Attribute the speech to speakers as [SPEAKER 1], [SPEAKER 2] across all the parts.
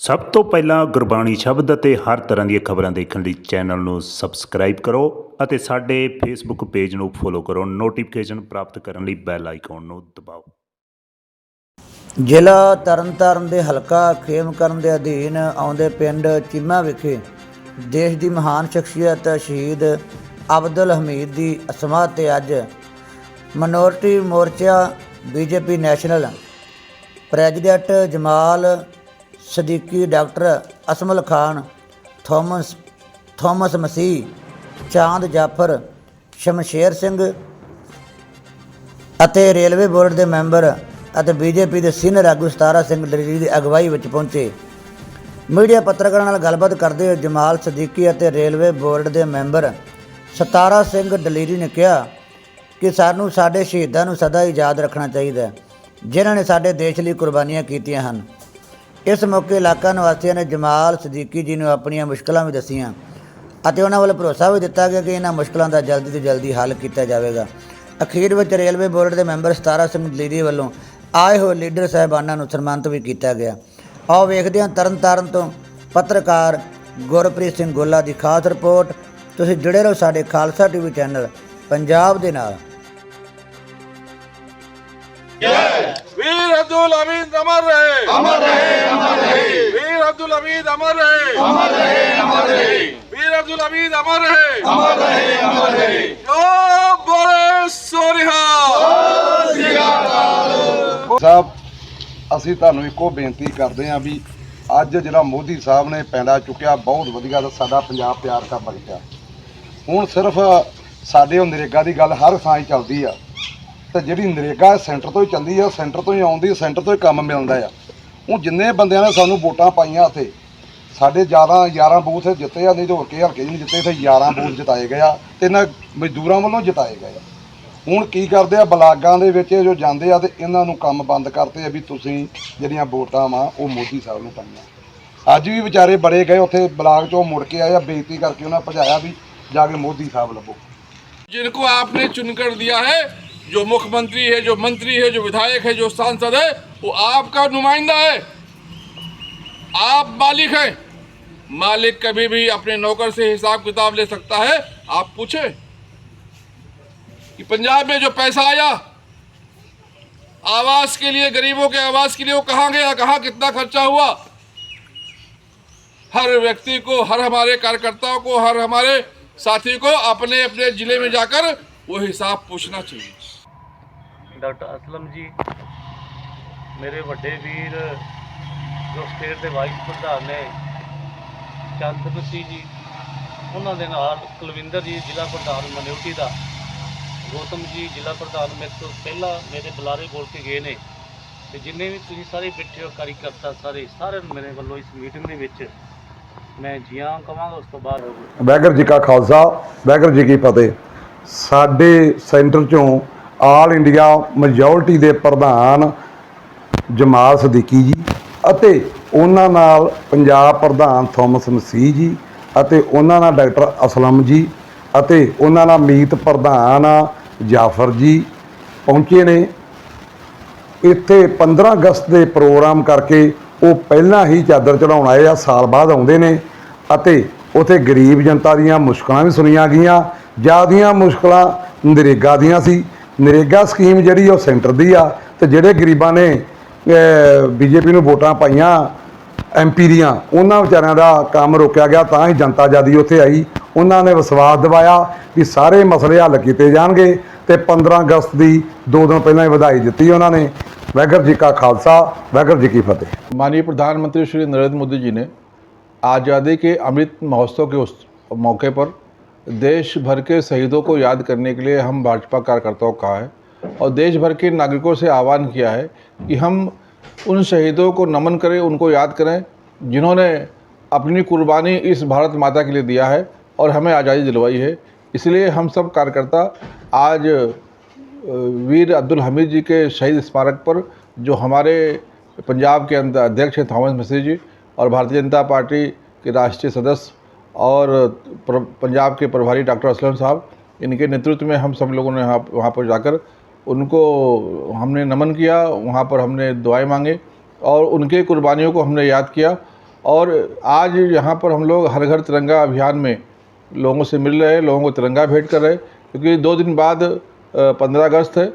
[SPEAKER 1] ਸਭ ਤੋਂ ਪਹਿਲਾਂ ਗੁਰਬਾਣੀ ਸ਼ਬਦ ਅਤੇ ਹਰ ਤਰ੍ਹਾਂ ਦੀਆਂ ਖਬਰਾਂ ਦੇਖਣ ਲਈ ਚੈਨਲ ਨੂੰ ਸਬਸਕ੍ਰਾਈਬ ਕਰੋ ਅਤੇ ਸਾਡੇ ਫੇਸਬੁੱਕ ਪੇਜ ਨੂੰ ਫੋਲੋ ਕਰੋ। ਨੋਟੀਫਿਕੇਸ਼ਨ ਪ੍ਰਾਪਤ ਕਰਨ ਲਈ ਬੈਲ ਆਈਕਨ ਨੂੰ ਦਬਾਓ।
[SPEAKER 2] ਜ਼ਿਲ੍ਹਾ ਤਰਨਤਾਰਨ ਦੇ ਹਲਕਾ ਖੇਮਕਰਨ ਦੇ ਅਧੀਨ ਆਉਂਦੇ ਪਿੰਡ ਚੀਮਾ ਵਿਖੇ ਦੇਸ਼ ਦੀ ਮਹਾਨ ਸ਼ਖਸੀਅਤ ਸ਼ਹੀਦ ਅਬਦੁਲ ਹਮੀਦ ਦੀ ਅਸਮਾਤ ਤੇ ਅੱਜ ਮਨੋਰਟੀ ਮੋਰਚਾ BJP national president Jamal Siddiqui doctor ਅਸਮਲ ਖਾਨ, ਥੋਮਸ ਥੋਮਸ ਮਸੀਹ, ਚਾਂਦ ਜਾਫਰ, ਸ਼ਮਸ਼ੇਰ ਸਿੰਘ ਅਤੇ ਰੇਲਵੇ ਬੋਰਡ ਦੇ ਮੈਂਬਰ ਅਤੇ ਬੀਜੇਪੀ ਦੇ ਸੀਨੀਅਰ ਆਗੂ ਸਤਾਰਾ ਸਿੰਘ ਦਲੇਰੀ ਦੀ ਅਗਵਾਈ ਵਿੱਚ ਪਹੁੰਚੇ। ਮੀਡੀਆ ਪੱਤਰਕਾਰਾਂ ਨਾਲ ਗੱਲਬਾਤ ਕਰਦੇ ਹੋਏ ਜਮਾਲ ਸਦੀਕੀ ਅਤੇ ਰੇਲਵੇ ਬੋਰਡ ਦੇ ਮੈਂਬਰ ਸਤਾਰਾ ਸਿੰਘ ਦਲੇਰੀ ਨੇ ਕਿਹਾ ਕਿ ਸਾਨੂੰ ਸਾਡੇ ਸ਼ਹੀਦਾਂ ਨੂੰ ਸਦਾ ਹੀ ਯਾਦ ਰੱਖਣਾ ਚਾਹੀਦਾ ਜਿਨ੍ਹਾਂ ਨੇ ਸਾਡੇ ਦੇਸ਼ ਲਈ ਕੁਰਬਾਨੀਆਂ ਕੀਤੀਆਂ ਹਨ। ਇਸ ਮੌਕੇ ਇਲਾਕਾ ਨਿਵਾਸੀਆਂ ਨੇ ਜਮਾਲ ਸਦੀਕੀ ਜੀ ਨੂੰ ਆਪਣੀਆਂ ਮੁਸ਼ਕਲਾਂ ਵੀ ਦੱਸੀਆਂ ਅਤੇ ਉਹਨਾਂ ਵੱਲ ਭਰੋਸਾ ਵੀ ਦਿੱਤਾ ਗਿਆ ਕਿ ਇਹਨਾਂ ਮੁਸ਼ਕਲਾਂ ਦਾ ਜਲਦੀ ਤੋਂ ਜਲਦੀ ਹੱਲ ਕੀਤਾ ਜਾਵੇਗਾ। ਅਖੀਰ ਵਿੱਚ ਰੇਲਵੇ ਬੋਰਡ ਦੇ ਮੈਂਬਰ ਸਤਾਰਾ ਸਿੰਘ ਦਲੇਰੀ ਵੱਲੋਂ ਆਏ ਹੋਏ ਲੀਡਰ ਸਾਹਿਬਾਨਾਂ ਨੂੰ ਸਨਮਾਨਿਤ ਵੀ ਕੀਤਾ ਗਿਆ। ਆਓ ਵੇਖਦੇ ਹਾਂ ਤਰਨਤਾਰਨ ਤੋਂ ਪੱਤਰਕਾਰ ਗੁਰਪ੍ਰੀਤ ਸਿੰਘ ਗੋਲਾ ਦੀ ਖਾਸ ਰਿਪੋਰਟ। ਤੁਸੀਂ ਜੁੜੇ ਰਹੋ ਸਾਡੇ ਖਾਲਸਾ ਟੀਵੀ ਚੈਨਲ ਪੰਜਾਬ ਦੇ ਨਾਲ।
[SPEAKER 3] वीर अब्दुल हमीद अमर रहे अमर रहे अमर रहे वीर अब्दुल हमीद अमर रहे अमर रहे अमर रहे वीर अब्दुल हमीद अमर रहे अमर रहे अमर रहे जो बोले ਸੋਨਿਹਾ।
[SPEAKER 4] ਸਾਹਿਬ ਅਸੀਂ ਤੁਹਾਨੂੰ ਇੱਕੋ ਬੇਨਤੀ ਕਰਦੇ ਆਂ ਵੀ ਅੱਜ ਜਿਹੜਾ ਮੋਦੀ ਸਾਹਿਬ ਨੇ ਪੈਂਡਾ ਚੁੱਕਿਆ ਬਹੁਤ ਵਧੀਆ ਦਾ ਸਾਡਾ ਪੰਜਾਬ ਪਿਆਰ ਦਾ ਬਗਟਿਆ ਹੁਣ ਸਿਰਫ ਸਾਡੇ ਉਹ ਨਰੇਗਾ ਦੀ ਗੱਲ ਹਰ ਥਾਂ ਹੀ ਚੱਲਦੀ ਆ। ਤੇ ਜਿਹੜੀ ਨਰੇਗਾ ਸੈਂਟਰ ਤੋਂ ਹੀ ਚੱਲਦੀ ਆ, ਸੈਂਟਰ ਤੋਂ ਹੀ ਆਉਂਦੀ, ਸੈਂਟਰ ਤੋਂ ਹੀ ਕੰਮ ਮਿਲਦਾ ਆ। ਉਹ ਜਿੰਨੇ ਬੰਦਿਆਂ ਨੇ ਸਾਨੂੰ ਵੋਟਾਂ ਪਾਈਆਂ ਉੱਥੇ, ਸਾਡੇ 11 11 ਬੂਥ ਜਿੱਤੇ ਆ, ਨਹੀਂ ਤਾਂ ਹੋਰ ਕੇ ਹਲਕੇ ਨਹੀਂ ਜਿੱਤੇ ਤੇ 11 ਬੂਥ ਜਿਤਾਏ ਗਏ ਆ ਤੇ ਇਹਨਾਂ ਮਜ਼ਦੂਰਾਂ ਵੱਲੋਂ ਜਿਤਾਏ ਗਏ ਆ। ਹੁਣ ਕੀ ਕਰਦੇ ਆ ਬਲਾਗਾਂ ਦੇ ਵਿੱਚ ਜੋ ਜਾਂਦੇ ਆ ਤੇ ਇਹਨਾਂ ਨੂੰ ਕੰਮ ਬੰਦ ਕਰਤੇ ਆ ਵੀ ਤੁਸੀਂ ਜਿਹੜੀਆਂ ਵੋਟਾਂ ਵਾ, ਉਹ ਮੋਦੀ ਸਾਹਿਬ ਨੂੰ ਪਾਈਆਂ। ਅੱਜ ਵੀ ਵਿਚਾਰੇ ਬੜੇ ਗਏ ਉੱਥੇ ਬਲਾਗ ਚੋਂ ਮੁੜ ਕੇ ਆਏ ਆ ਬੇਇੱਜ਼ਤੀ ਕਰਕੇ ਉਹਨਾਂ ਭਜਾਇਆ ਵੀ ਜਾ ਕੇ ਮੋਦੀ ਸਾਹਿਬ ਲੱਭੋ।
[SPEAKER 3] ਜਿਨਕੋ ਆਪਨੇ ਚੁਨਕਰ ਦਿਆ ਹੈ जो मुख्यमंत्री है, जो मंत्री है, जो विधायक है, जो सांसद है, वो आपका नुमाइंदा है। आप मालिक हैं। मालिक कभी भी अपने नौकर से हिसाब किताब ले सकता है। आप पूछे कि पंजाब में जो पैसा आया, आवास के लिए, गरीबों के आवास के लिए वो कहाँ गया, कहाँ कितना खर्चा हुआ? हर व्यक्ति को, हर हमारे कार्यकर्ताओं को, हर हमारे साथी को अपने अपने ज़िले में जाकर वो हिसाब पूछना चाहिए।
[SPEAKER 5] ਡਾਕਟਰ ਅਸਲਮ ਜੀ। ਮੇਰੇ ਵੱਡੇ ਵੀਰ ਜੋ ਸਟੇਟ ਦੇ ਵਾਈਸ ਪ੍ਰਧਾਨ ਨੇ, ਚੰਦਪਤੀ ਜੀ, ਉਹਨਾਂ ਦੇ ਨਾਲ ਕੁਲਵਿੰਦਰ ਜੀ, ਜ਼ਿਲ੍ਹਾ ਪ੍ਰਧਾਨ ਮਨਿਊਟੀ ਦਾ, ਗੌਤਮ ਜੀ, ਜ਼ਿਲ੍ਹਾ ਪ੍ਰਧਾਨ ਮੇਰੇ ਤੋਂ ਪਹਿਲਾਂ ਮੇਰੇ ਬੁਲਾਰੇ ਬੋਲ ਕੇ ਗਏ ਨੇ। ਤੇ ਜਿੰਨੇ ਵੀ ਤੁਸੀਂ ਸਾਰੇ ਬੈਠੇ ਹੋ, ਕਾਰੀਕਰਤਾ ਸਾਰੇ, ਸਾਰਿਆਂ ਨੂੰ ਮੇਰੇ ਵੱਲੋਂ ਇਸ ਮੀਟਿੰਗ ਦੇ ਵਿੱਚ ਮੈਂ ਜੀਆਂ ਕਵਾਂਗਾ, ਉਸ ਤੋਂ ਬਾਅਦ
[SPEAKER 4] ਵਾਹਿਗੁਰੂ ਜੀ ਕਾ ਖਾਲਸਾ, ਵਾਹਿਗੁਰੂ ਜੀ ਕੀ ਫਤਿਹ। ਸਾਡੇ ਸੈਂਟਰ ਚੋਂ ਆਲ ਇੰਡੀਆ ਮੈਜੋਰਟੀ ਦੇ ਪ੍ਰਧਾਨ ਜਮਾਲ ਸਦੀਕੀ ਜੀ ਅਤੇ ਉਹਨਾਂ ਨਾਲ ਪੰਜਾਬ ਪ੍ਰਧਾਨ ਥੋਮਸ ਮਸੀਹ ਜੀ ਅਤੇ ਉਹਨਾਂ ਨਾਲ ਡਾਕਟਰ ਅਸਲਮ ਜੀ ਅਤੇ ਉਹਨਾਂ ਨਾਲ ਮੀਤ ਪ੍ਰਧਾਨ ਜਾਫਰ ਜੀ ਪਹੁੰਚੇ ਨੇ। ਇੱਥੇ 15 ਅਗਸਤ ਦੇ ਪ੍ਰੋਗਰਾਮ ਕਰਕੇ ਉਹ ਪਹਿਲਾਂ ਹੀ ਚਾਦਰ ਚੜਾਉਣ ਆਏ ਆ, ਸਾਲ ਬਾਅਦ ਆਉਂਦੇ ਨੇ ਅਤੇ ਉਥੇ ਗਰੀਬ ਜਨਤਾ ਦੀਆਂ ਮੁਸ਼ਕਲਾਂ ਵੀ ਸੁਣੀਆਂ ਗਈਆਂ। ਜਿਆਦੀਆਂ ਮੁਸ਼ਕਲਾਂ ਨਰੇਗਾ ਦੀਆਂ ਸੀ। ਨਰੇਗਾ ਸਕੀਮ ਜਿਹੜੀ ਉਹ ਸੈਂਟਰ ਦੀ ਆ ਤੇ ਜਿਹੜੇ ਗਰੀਬਾਂ ਨੇ ਬੀਜੇਪੀ ਨੂੰ ਵੋਟਾਂ ਪਾਈਆਂ ਐਮਪੀ ਦੀਆਂ, ਉਹਨਾਂ ਵਿਚਾਰਿਆਂ ਦਾ ਕੰਮ ਰੋਕਿਆ ਗਿਆ, ਤਾਂ ਹੀ ਜਨਤਾ ਜਿਆਦੀ ਉੱਥੇ ਆਈ। ਉਹਨਾਂ ਨੇ ਵਿਸ਼ਵਾਸ ਦਿਵਾਇਆ ਕਿ ਸਾਰੇ ਮਸਲੇ ਹੱਲ ਕੀਤੇ ਜਾਣਗੇ ਤੇ 15 ਅਗਸਤ ਦੀ ਦੋ ਦਿਨ ਪਹਿਲਾਂ ਹੀ ਵਧਾਈ ਦਿੱਤੀ ਉਹਨਾਂ ਨੇ। ਵੈਗਰ ਜੀ ਕਾ ਖਾਲਸਾ, ਵੈਗਰ ਜੀ ਕੀ ਫਤਿਹ।
[SPEAKER 6] ਮਾਨੀ ਪ੍ਰਧਾਨ ਮੰਤਰੀ ਸ਼੍ਰੀ ਨਰਿੰਦਰ ਮੋਦੀ ਜੀ ਨੇ ਆਜ਼ਾਦੀ के ਅੰਮ੍ਰਿਤ ਮਹੋਤਸਵ ਕੇ ਉਸ ਮੌਕੇ ਪਰ देश भर के शहीदों को याद करने के लिए हम भाजपा कार्यकर्ताओं को है और देश भर के नागरिकों से आह्वान किया है कि हम उन शहीदों को नमन करें, उनको याद करें, जिन्होंने अपनी कुर्बानी इस भारत माता के लिए दिया है और हमें आज़ादी दिलवाई है। इसलिए हम सब कार्यकर्ता आज वीर अब्दुल हमीद जी के शहीद स्मारक पर, जो हमारे पंजाब के अंदर अध्यक्ष हैं थॉमस मसीह जी और भारतीय जनता पार्टी के राष्ट्रीय सदस्य और पंजाब के प्रभारी डॉक्टर असलम साहब, इनके नेतृत्व में हम सब लोगों ने वहाँ पर जाकर उनको, हमने नमन किया, वहाँ पर हमने दुआएँ मांगे और उनके कुर्बानियों को हमने याद किया और आज यहाँ पर हम लोग हर घर तिरंगा अभियान में लोगों से मिल रहे लोगों को तिरंगा भेंट कर रहे क्योंकि दो दिन बाद पंद्रह अगस्त है,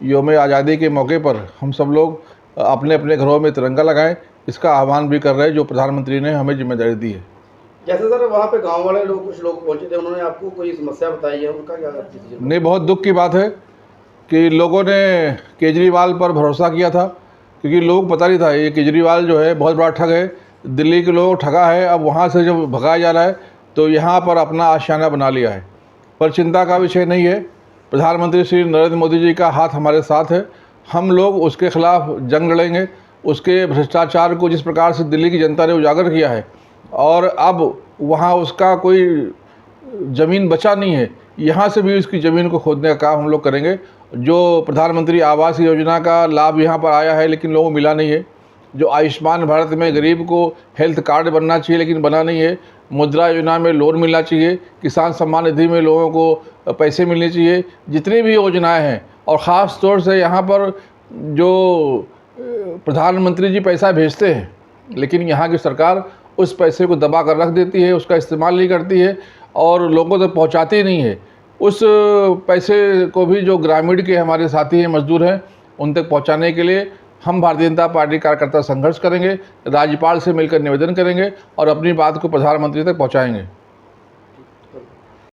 [SPEAKER 6] योम आज़ादी के मौके पर हम सब लोग अपने अपने घरों में तिरंगा लगाएँ, इसका आह्वान भी कर रहे हैं, जो प्रधानमंत्री ने हमें ज़िम्मेदारी दी है।
[SPEAKER 7] जैसे सर वहाँ पे गाँव वाले लोग, कुछ लोग पहुँचे थे, उन्होंने आपको कोई समस्या बताई है? उनका क्या
[SPEAKER 6] नहीं, बहुत दुख की बात है कि लोगों ने केजरीवाल पर भरोसा किया था, क्योंकि लोग पता नहीं था, ये केजरीवाल जो है बहुत बड़ा ठग है, दिल्ली के लोग ठगा है, अब वहाँ से जब भगाया जा रहा है तो यहाँ पर अपना आशियाना बना लिया है। पर चिंता का विषय नहीं है, प्रधानमंत्री श्री नरेंद्र मोदी जी का हाथ हमारे साथ है, हम लोग उसके खिलाफ जंग लड़ेंगे, उसके भ्रष्टाचार को जिस प्रकार से दिल्ली की जनता ने उजागर किया है और अब वहाँ उसका कोई ज़मीन बचा नहीं है, यहाँ से भी उसकी ज़मीन को खोदने का काम हम लोग करेंगे। जो प्रधानमंत्री आवास योजना का लाभ यहाँ पर आया है, लेकिन लोगों को मिला नहीं है। जो आयुष्मान भारत में गरीब को हेल्थ कार्ड बनना चाहिए, लेकिन बना नहीं है। मुद्रा योजना में लोन मिलना चाहिए, किसान सम्मान निधि में लोगों को पैसे मिलने चाहिए, जितनी भी योजनाएँ हैं। और ख़ास तौर से यहाँ पर जो प्रधानमंत्री जी पैसा भेजते हैं, लेकिन यहाँ की सरकार उस पैसे को दबा कर रख देती है, उसका इस्तेमाल नहीं करती है और लोगों तक पहुँचाती नहीं है। उस पैसे को भी जो ग्रामीण के हमारे साथी हैं, मजदूर हैं, उन तक पहुँचाने के लिए हम भारतीय जनता पार्टी कार्यकर्ता संघर्ष करेंगे, राज्यपाल से मिलकर निवेदन करेंगे और अपनी बात को प्रधानमंत्री तक पहुँचाएँगे।